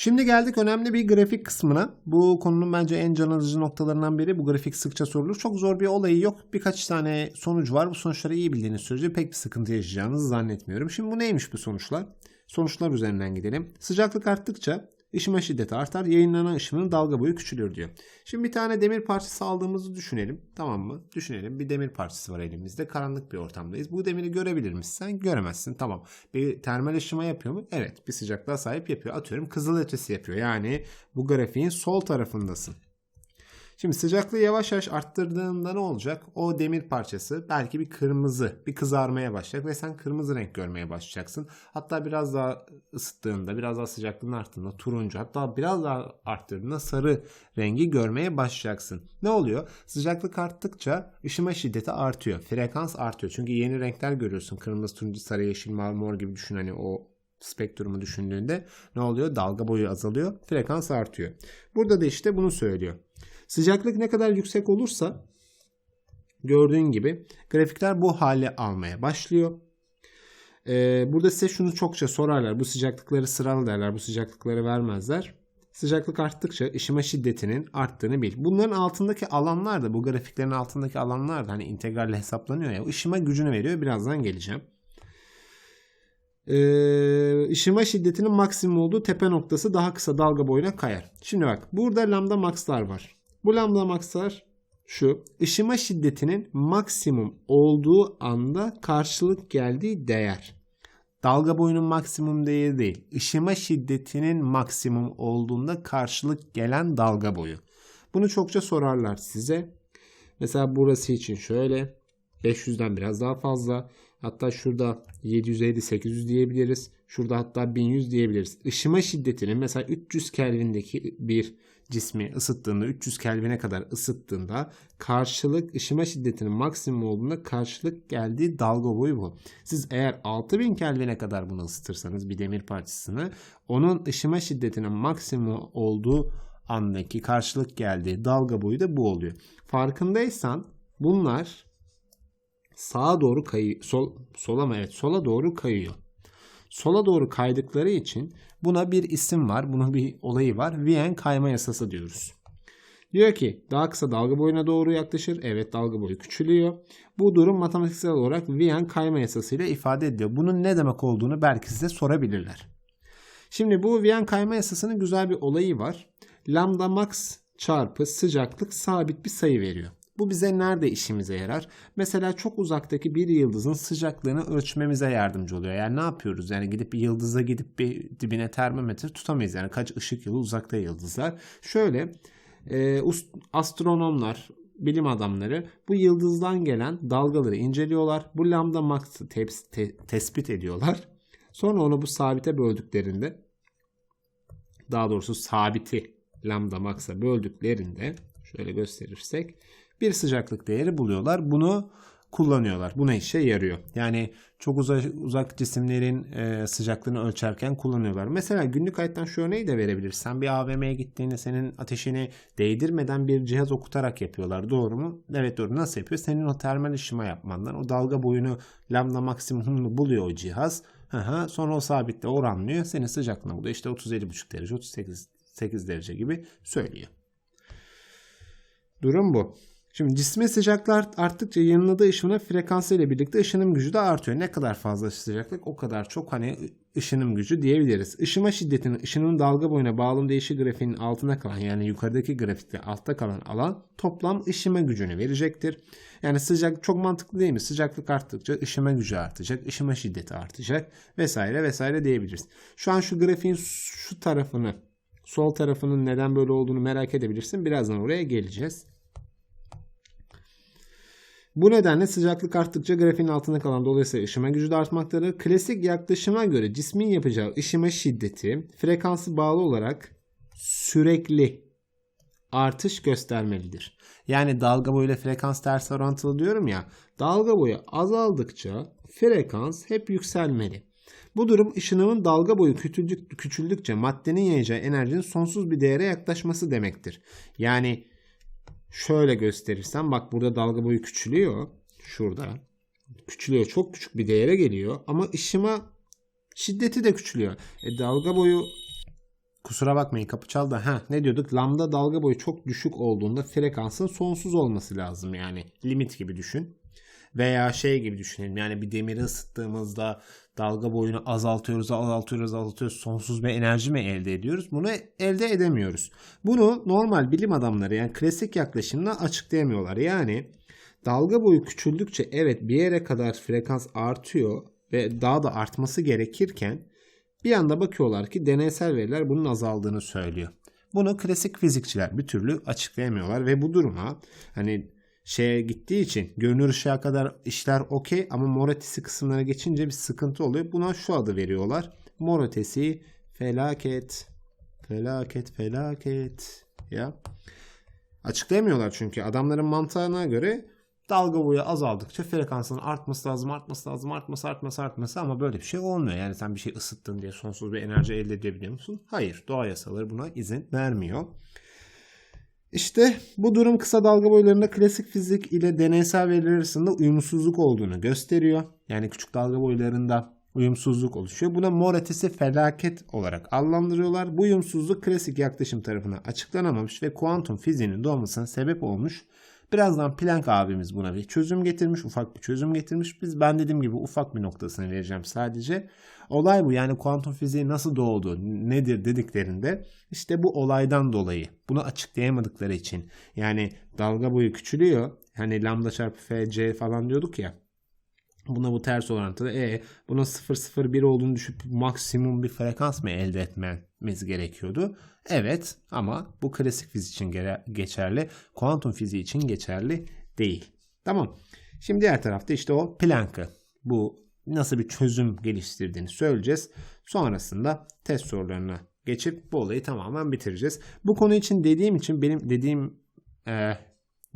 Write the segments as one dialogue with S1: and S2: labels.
S1: Şimdi geldik önemli bir grafik kısmına. Bu konunun bence en can alıcı noktalarından biri. Bu grafik sıkça sorulur. Çok zor bir olayı yok. Birkaç tane sonuç var. Bu sonuçları iyi bildiğiniz sürece pek bir sıkıntı yaşayacağınızı zannetmiyorum. Şimdi bu neymiş bu sonuçlar? Sonuçlar üzerinden gidelim. Sıcaklık arttıkça ışıma şiddeti artar. Yayınlanan ışının dalga boyu küçülür diyor. Şimdi bir tane demir parçası aldığımızı düşünelim. Tamam mı? Düşünelim. Bir demir parçası var elimizde. Karanlık bir ortamdayız. Bu demiri görebilir misin? Sen göremezsin. Tamam. Bir termal ışıma yapıyor mu? Evet. Bir sıcaklığa sahip yapıyor. Atıyorum kızıl ötesi yapıyor. Yani bu grafiğin sol tarafındasın. Şimdi sıcaklığı yavaş yavaş arttırdığında ne olacak? O demir parçası belki bir kırmızı, bir kızarmaya başlayacak ve sen kırmızı renk görmeye başlayacaksın. Hatta biraz daha ısıttığında, biraz daha sıcaklığın arttığında turuncu, hatta biraz daha arttırdığında sarı rengi görmeye başlayacaksın. Ne oluyor? Sıcaklık arttıkça ışıma şiddeti artıyor. Frekans artıyor. Çünkü yeni renkler görüyorsun. Kırmızı, turuncu, sarı, yeşil, mavi, mor gibi düşün hani o spektrumu düşündüğünde ne oluyor? Dalga boyu azalıyor, frekans artıyor. Burada da işte bunu söylüyor. Sıcaklık ne kadar yüksek olursa gördüğün gibi grafikler bu hale almaya başlıyor. Ee, burada size şunu çokça sorarlar. Bu sıcaklıkları sıralı derler. Bu sıcaklıkları vermezler. Sıcaklık arttıkça ışıma şiddetinin arttığını bil. Bunların altındaki alanlar da bu grafiklerin altındaki alanlar da hani integralle hesaplanıyor ya. ışıma gücünü veriyor. Birazdan geleceğim. Ee, şiddetinin maksimum olduğu tepe noktası daha kısa dalga boyuna kayar. Şimdi bak burada lambda maxlar var. Bu lambda maxlar şu. Işıma şiddetinin maksimum olduğu anda karşılık geldiği değer. Dalga boyunun maksimum değeri değil. Işıma şiddetinin maksimum olduğunda karşılık gelen dalga boyu. Bunu çokça sorarlar size. Mesela burası için şöyle 500'den biraz daha fazla. Hatta şurada 750-800 diyebiliriz. Şurada hatta 1100 diyebiliriz. Işıma şiddetinin mesela 300 Kelvin'deki bir cismi ısıttığında 300 Kelvin'e kadar ısıttığında karşılık ışıma şiddetinin maksimum olduğunda karşılık geldiği dalga boyu bu. Siz eğer 6000 Kelvin'e kadar bunu ısıtırsanız bir demir parçasını onun ışıma şiddetinin maksimum olduğu andaki karşılık geldiği dalga boyu da bu oluyor. Farkındaysan bunlar sağa doğru kayıyor. Sol, sola mı? Evet sola doğru kayıyor. Sola doğru kaydıkları için buna bir isim var. Bunun bir olayı var. Wien kayma yasası diyoruz. Diyor ki daha kısa dalga boyuna doğru yaklaşır. Evet dalga boyu küçülüyor. Bu durum matematiksel olarak Wien kayma yasasıyla ifade ediliyor. Bunun ne demek olduğunu belki size sorabilirler. Şimdi bu Wien kayma yasasının güzel bir olayı var. Lambda max çarpı sıcaklık sabit bir sayı veriyor. Bu bize nerede işimize yarar? Mesela çok uzaktaki bir yıldızın sıcaklığını ölçmemize yardımcı oluyor. Yani ne yapıyoruz? Yani gidip bir yıldıza gidip bir dibine termometre tutamayız. Yani kaç ışık yılı uzakta yıldızlar. Şöyle e, astronomlar, bilim adamları bu yıldızdan gelen dalgaları inceliyorlar. Bu lambda max'ı te- te- tespit ediyorlar. Sonra onu bu sabite böldüklerinde daha doğrusu sabiti lambda max'a böldüklerinde şöyle gösterirsek bir sıcaklık değeri buluyorlar. Bunu kullanıyorlar. Buna işe yarıyor. Yani çok uzak, uzak cisimlerin e, sıcaklığını ölçerken kullanıyorlar. Mesela günlük hayattan şu örneği de verebiliriz. Sen bir AVM'ye gittiğinde senin ateşini değdirmeden bir cihaz okutarak yapıyorlar. Doğru mu? Evet doğru. Nasıl yapıyor? Senin o termal ışıma yapmandan o dalga boyunu lambda maksimumunu buluyor o cihaz. Aha, sonra o sabitle oranlıyor. Senin sıcaklığını buluyor. İşte 37,5 derece, 38 8 derece gibi söylüyor. Durum bu. Şimdi cismin sıcaklığı arttıkça yanıladığı ışınma frekansı ile birlikte ışınım gücü de artıyor. Ne kadar fazla sıcaklık o kadar çok hani ışınım gücü diyebiliriz. Işıma şiddetinin ışının dalga boyuna bağlı değişi grafiğinin altına kalan yani yukarıdaki grafikte altta kalan alan toplam ışıma gücünü verecektir. Yani sıcak çok mantıklı değil mi? Sıcaklık arttıkça ışıma gücü artacak, ışıma şiddeti artacak vesaire vesaire diyebiliriz. Şu an şu grafiğin şu tarafını sol tarafının neden böyle olduğunu merak edebilirsin. Birazdan oraya geleceğiz. Bu nedenle sıcaklık arttıkça grafiğin altında kalan dolayısıyla ışıma gücü de artmaktadır. Klasik yaklaşıma göre cismin yapacağı ışıma şiddeti frekansı bağlı olarak sürekli artış göstermelidir. Yani dalga boyu ile frekans ters orantılı diyorum ya. Dalga boyu azaldıkça frekans hep yükselmeli. Bu durum ışınımın dalga boyu küçüldük, küçüldükçe maddenin yayacağı enerjinin sonsuz bir değere yaklaşması demektir. Yani şöyle gösterirsem bak burada dalga boyu küçülüyor. Şurada. Küçülüyor. Çok küçük bir değere geliyor. Ama ışıma şiddeti de küçülüyor. E, dalga boyu kusura bakmayın kapı çaldı. Ha ne diyorduk? Lambda dalga boyu çok düşük olduğunda frekansın sonsuz olması lazım yani. Limit gibi düşün. Veya şey gibi düşünelim. Yani bir demiri ısıttığımızda dalga boyunu azaltıyoruz, azaltıyoruz, azaltıyoruz. Sonsuz bir enerji mi elde ediyoruz? Bunu elde edemiyoruz. Bunu normal bilim adamları yani klasik yaklaşımla açıklayamıyorlar. Yani dalga boyu küçüldükçe evet bir yere kadar frekans artıyor ve daha da artması gerekirken bir anda bakıyorlar ki deneysel veriler bunun azaldığını söylüyor. Bunu klasik fizikçiler bir türlü açıklayamıyorlar ve bu duruma hani şeye gittiği için görünür ışığa kadar işler okey ama mor ötesi kısımlara geçince bir sıkıntı oluyor. Buna şu adı veriyorlar. Mor ötesi felaket. Felaket felaket. Ya. Açıklayamıyorlar çünkü adamların mantığına göre dalga boyu azaldıkça frekansın artması lazım, artması lazım, artması, artması, artması ama böyle bir şey olmuyor. Yani sen bir şey ısıttın diye sonsuz bir enerji elde edebiliyor musun? Hayır. Doğa yasaları buna izin vermiyor. İşte bu durum kısa dalga boylarında klasik fizik ile deneysel veriler arasında uyumsuzluk olduğunu gösteriyor. Yani küçük dalga boylarında uyumsuzluk oluşuyor. Buna mor ötesi felaket olarak adlandırıyorlar. Bu uyumsuzluk klasik yaklaşım tarafından açıklanamamış ve kuantum fiziğinin doğmasına sebep olmuş. Birazdan Planck abimiz buna bir çözüm getirmiş, ufak bir çözüm getirmiş. Biz ben dediğim gibi ufak bir noktasını vereceğim sadece. Olay bu yani kuantum fiziği nasıl doğdu, nedir dediklerinde işte bu olaydan dolayı bunu açıklayamadıkları için yani dalga boyu küçülüyor. Hani lambda çarpı f c falan diyorduk ya. Buna bu ters orantılı. E buna 001 olduğunu düşüp maksimum bir frekans mı elde etmemiz gerekiyordu? Evet ama bu klasik fizik için geçerli. Kuantum fiziği için geçerli değil. Tamam. Şimdi diğer tarafta işte o Planck'ı bu nasıl bir çözüm geliştirdiğini söyleyeceğiz. Sonrasında test sorularına geçip bu olayı tamamen bitireceğiz. Bu konu için dediğim için benim dediğim e,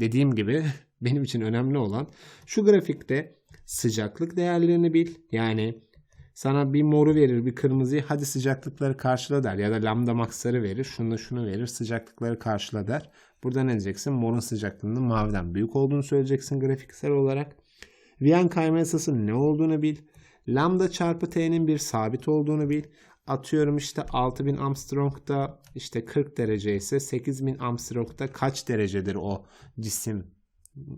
S1: dediğim gibi benim için önemli olan şu grafikte sıcaklık değerlerini bil. Yani sana bir moru verir bir kırmızıyı hadi sıcaklıkları karşıla der ya da lambda maxları verir şunu şunu verir sıcaklıkları karşıla der. Burada ne diyeceksin? Morun sıcaklığının maviden büyük olduğunu söyleyeceksin grafiksel olarak. Wien kayma yasası ne olduğunu bil. Lambda çarpı t'nin bir sabit olduğunu bil. Atıyorum işte 6000 Armstrong'da işte 40 derece ise 8000 Armstrong'da kaç derecedir o cisim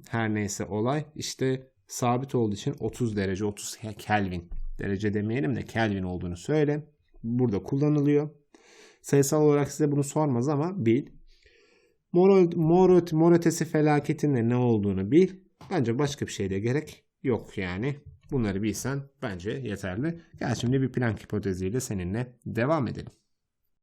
S1: her neyse olay. İşte sabit olduğu için 30 derece 30 Kelvin derece demeyelim de Kelvin olduğunu söyle. Burada kullanılıyor. Sayısal olarak size bunu sormaz ama bil. Mor, mor, mor ötesi ne olduğunu bil. Bence başka bir şeyde gerek yok yani. Bunları bilsen bence yeterli. Gel şimdi bir plan hipoteziyle seninle devam edelim.